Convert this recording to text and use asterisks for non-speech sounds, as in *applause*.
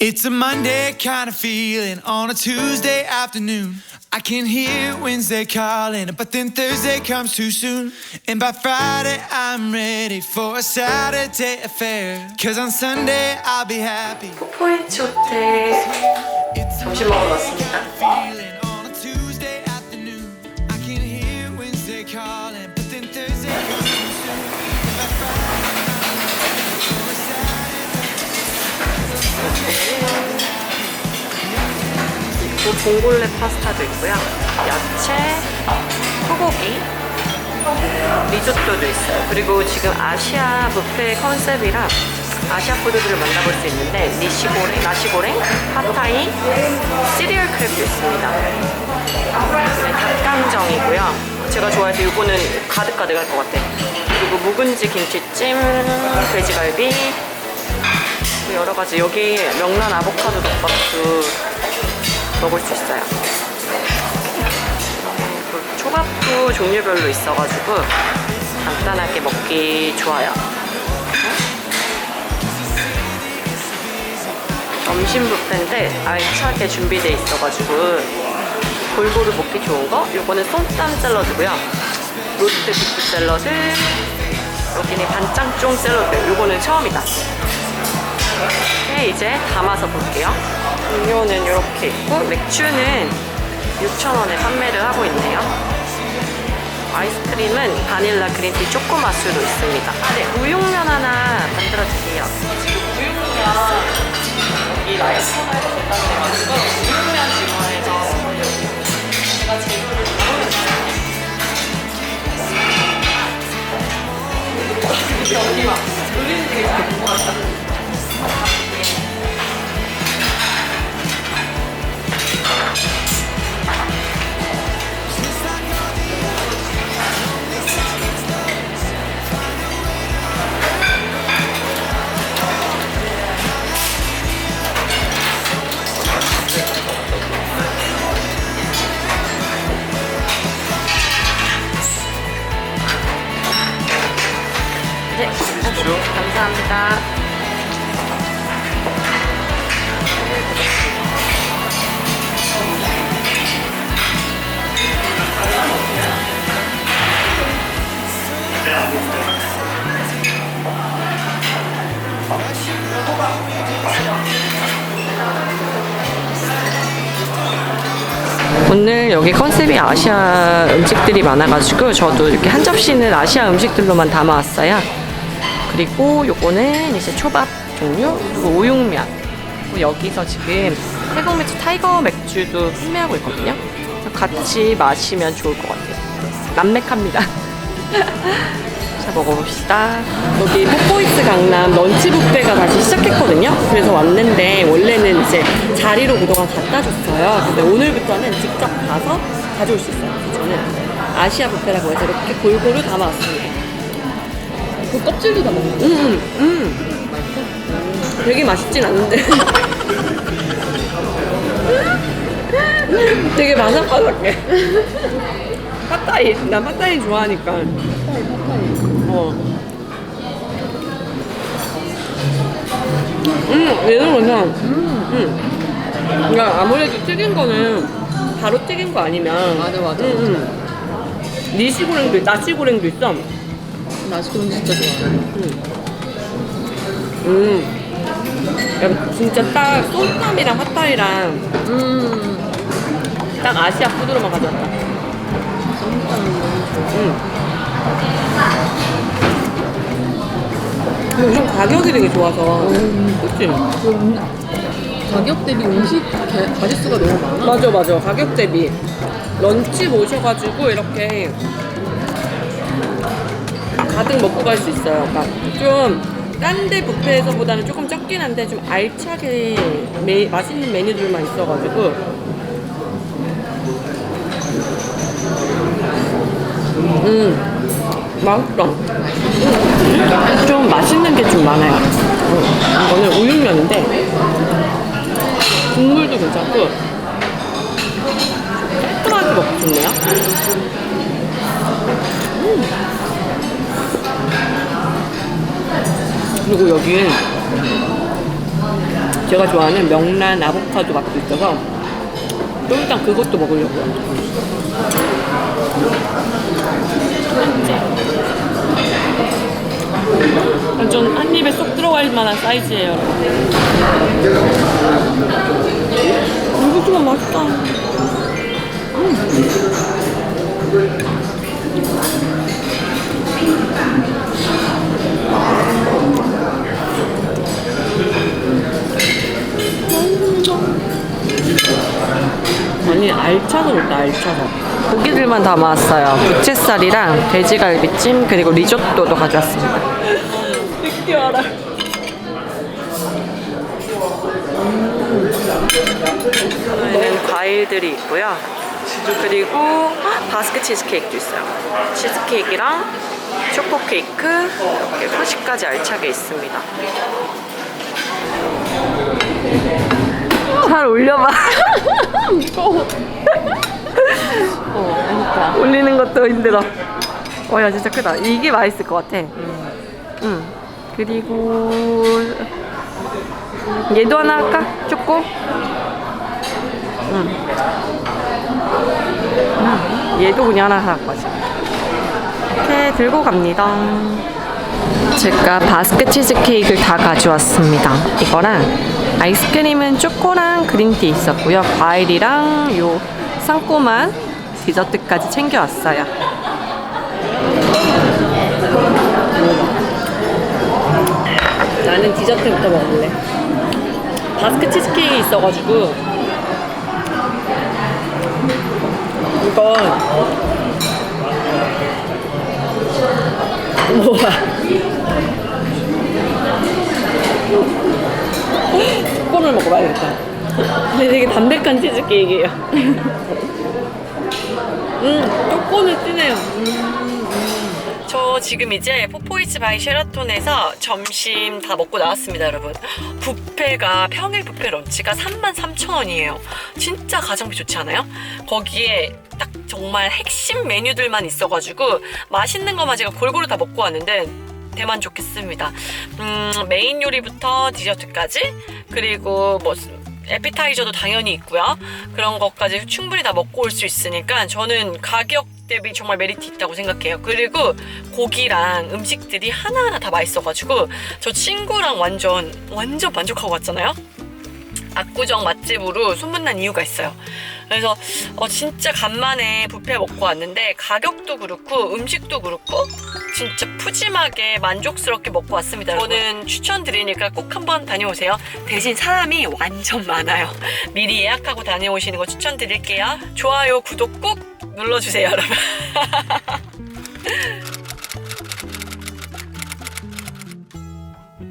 It's a Monday kind of feeling on a Tuesday afternoon. I can hear Wednesday calling, but then Thursday comes too soon. And by Friday, I'm ready for a Saturday affair. Cause on Sunday, I'll be happy. 포인트 호텔 It's a 점심 먹으러 왔습니다. 또 봉골레 파스타도 있고요. 야채, 소고기, 리조또도 있어요. 그리고 지금 아시아 뷔페 컨셉이라 아시아 푸드들을 만나볼 수 있는데 니시고랭, 나시고랭, 팟타이, 시리얼 크랩도 있습니다. 네, 닭강정이고요. 제가 좋아해서 이거는 가득가득 할 것 같아. 그리고 묵은지 김치찜, 돼지갈비, 또 여러 가지 여기 명란 아보카도 덮밥도 먹을 수 있어요. 그 초밥도 종류별로 있어가지고 간단하게 먹기 좋아요. 점심 뷔페인데 알차게 준비돼 있어가지고 골고루 먹기 좋은 거. 요거는 쏨땀 샐러드고요. 로스트 비프 샐러드. 여기는 반짱쫑 샐러드. 요거는 처음이다. 네, 이제 담아서 볼게요. 음료는 이렇게 있고 맥주는 6,000원에 판매를 하고 있네요. 아이스크림은 바닐라 그린티 초코 맛으로 있습니다. 아, 네, 우육면 하나 만들어 주세요. 지금 우육면 여기 라이스가 됐다고 우육면 감사합니다. 오늘 여기 컨셉이 아시아 음식들이 많아가지고 저도 이렇게 한 접시는 아시아 음식들로만 담아왔어요. 그리고 요거는 이제 초밥 종류 그리고 우육면 여기서 지금 태국 맥주 타이거 맥주도 판매하고 있거든요. 같이 마시면 좋을 것 같아요. 남맥합니다. *laughs* 자 먹어봅시다. 여기 포포이스 강남 런치 뷔페가 다시 시작했거든요. 그래서 왔는데 원래는 이제 자리로 그동안 갖다 줬어요. 근데 오늘부터는 직접 가서 가져올 수 있어요. 저는 아시아 뷔페라고 해서 이렇게 골고루 담아왔습니다. 그 껍질도 다 먹는 거 음, 음. 되게 맛있진 않은데. *laughs* 되게 바삭바삭해. 팟타이. 난 팟타이 좋아하니까. 어. 음, 얘는 그냥, 음. 그러니까 아무래도 튀긴 거는 바로 튀긴 거 아니면. 맞아 맞아 음, 음. 니시고랭도, 나시고랭도 있어. 나 아이스크림 진짜 좋아해 음. 야, 진짜 딱 쏨땀이랑 핫타이랑 음 딱 아시아 푸드로만 가져왔다. 썸땀 너무 좋아 음. 근데 우선 가격이 되게 좋아서. 음. 그치? 그 음, 가격 대비 음식 개- 가짓수가 너무 많아 맞아, 맞아. 가격 대비. 런치 모셔가지고 이렇게 가득 먹고 갈 수 있어요. 그러니까 좀. 딴 데 뷔페에서보다는 조금 적긴 한데 좀 알차게 메, 맛있는 메뉴들만 있어가지고 음 맛있다 음, 좀 맛있는 게 좀 많아요 음, 이거는 우육면인데 국물도 괜찮고 깔끔하게 먹기 좋네요 그리고 여긴 제가 좋아하는 명란 아보카도 맛도 있어서 좀 일단 그것도 먹으려고요. 완전 한 입에 쏙 들어갈 만한 사이즈예요. 이거 좀 맛있다. 고기들만 담아왔어요. 부채살이랑 돼지갈비찜 그리고 리조또도 가져왔습니다. 느끼 알아. 오늘은 과일들이 있고요. 그리고 바스크 치즈케이크도 있어요. 치즈케이크랑 초코케이크 이렇게 후식까지 알차게 있습니다. 잘 올려봐. *laughs* *laughs* 어, 그러니까. 올리는 것도 힘들어. 어, 야, 진짜 크다. 이게 맛있을 것 같아. 응. 그리고, 얘도 하나 할까? 초코? 응. 응. 얘도 그냥 하나 할 거지. 이렇게 들고 갑니다. 제가 바스켓 치즈케이크를 다 가져왔습니다. 이거랑 아이스크림은 초코랑 그린티 있었고요. 과일이랑 요 상꼬만 디저트까지 챙겨왔어요. 나는 디저트부터 먹을래. 바스켓 치즈케이크 있어가지고 이건 뭐야? 초코를 *laughs* 먹어봐야겠다. 근데 되게 담백한 치즈케이크예요. 음, 초코는 진해요. 저 지금 이제 포포이츠 바이 쉐라톤에서 점심 다 먹고 나왔습니다, 여러분. 뷔페가 평일 뷔페 런치가 33,000원이에요. 진짜 가성비 좋지 않아요? 거기에 딱 정말 핵심 메뉴들만 있어가지고 맛있는 것만 제가 골고루 다 먹고 왔는데 대만족했습니다. 음, 메인 요리부터 디저트까지 그리고 뭐 에피타이저도 당연히 있고요. 그런 것까지 충분히 다 먹고 올 수 있으니까 저는 가격 대비 정말 메리트 있다고 생각해요. 그리고 고기랑 음식들이 하나하나 다 맛있어가지고 저 친구랑 완전 완전 만족하고 왔잖아요. 압구정 맛집으로 소문난 이유가 있어요. 그래서 어, 진짜 간만에 뷔페 먹고 왔는데 가격도 그렇고 음식도 그렇고 진짜 푸짐하게 만족스럽게 먹고 왔습니다. 저는 추천드리니까 꼭 한번 다녀오세요. 대신 사람이 완전 많아요. 미리 예약하고 다녀오시는 거 추천드릴게요. 좋아요, 구독 꼭 눌러주세요, 여러분. *laughs*